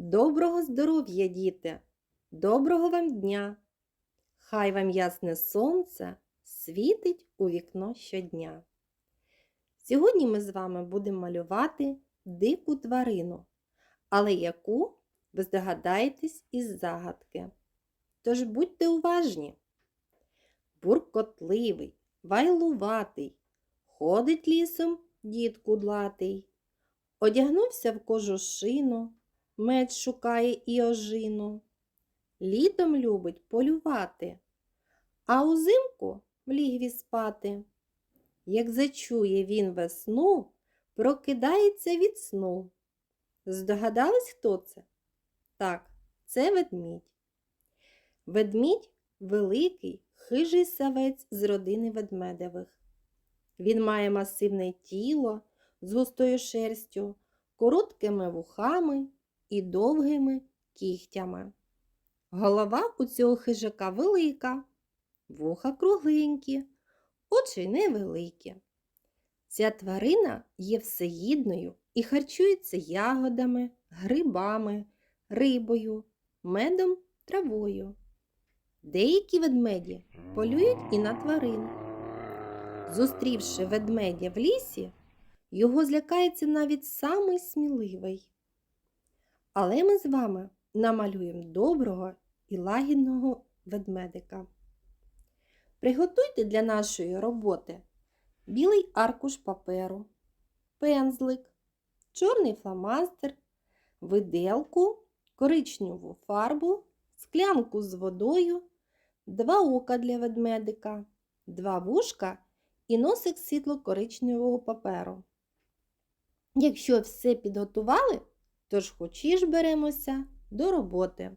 Доброго здоров'я, діти! Доброго вам дня! Хай вам ясне сонце світить у вікно щодня. Сьогодні ми з вами будемо малювати дику тварину, але яку ви здогадаєтесь із загадки. Тож будьте уважні. Буркотливий, вайлуватий, ходить лісом дід кудлатий, одягнувся в кожушину, меч шукає і ожину. Літом любить полювати, а узимку в лігві спати. Як зачує він весну, прокидається від сну. Здогадались, хто це? Так, це ведмідь. Ведмідь великий, хижий савець з родини ведмедевих. Він має масивне тіло з густою шерстю, короткими вухами і довгими кігтями. Голова у цього хижака велика, вуха кругленькі, очі невеликі. Ця тварина є всеїдною і харчується ягодами, грибами, рибою, медом, травою. Деякі ведмеді полюють і на тварин. Зустрівши ведмедя в лісі, його злякається навіть самий сміливий. Але ми з вами намалюємо доброго і лагідного ведмедика. Приготуйте для нашої роботи білий аркуш паперу, пензлик, чорний фломастер, виделку, коричневу фарбу, склянку з водою, два ока для ведмедика, два вушка і носик світло-коричневого паперу. Якщо все підготували, Тож хочі беремося до роботи.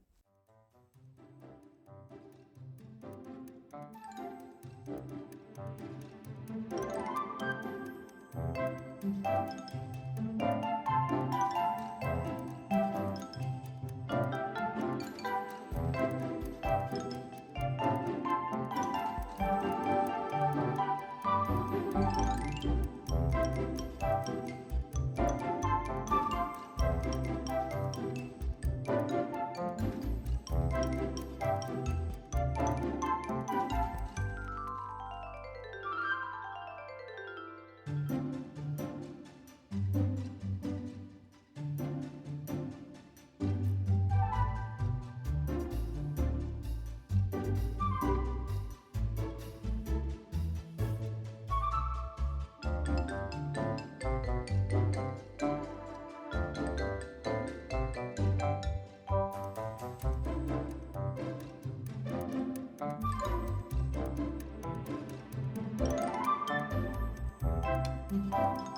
Thank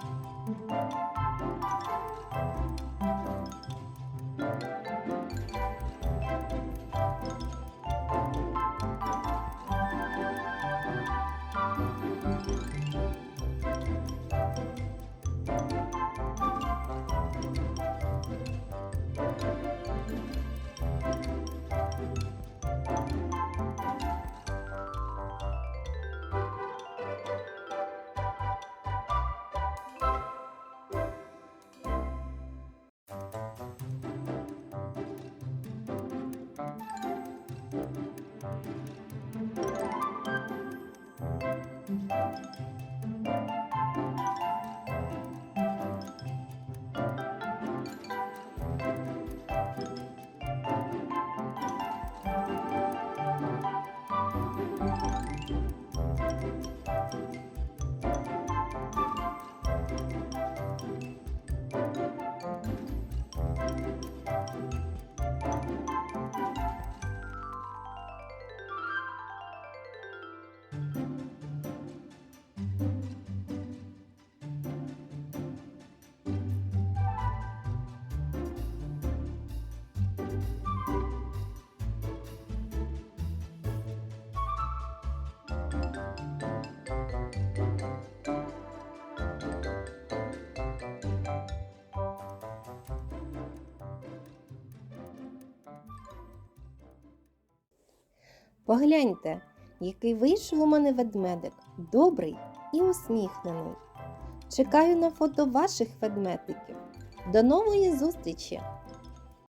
Música Погляньте, який вийшов у мене ведмедик, добрий і усміхнений. Чекаю на фото ваших ведмедиків. До нової зустрічі!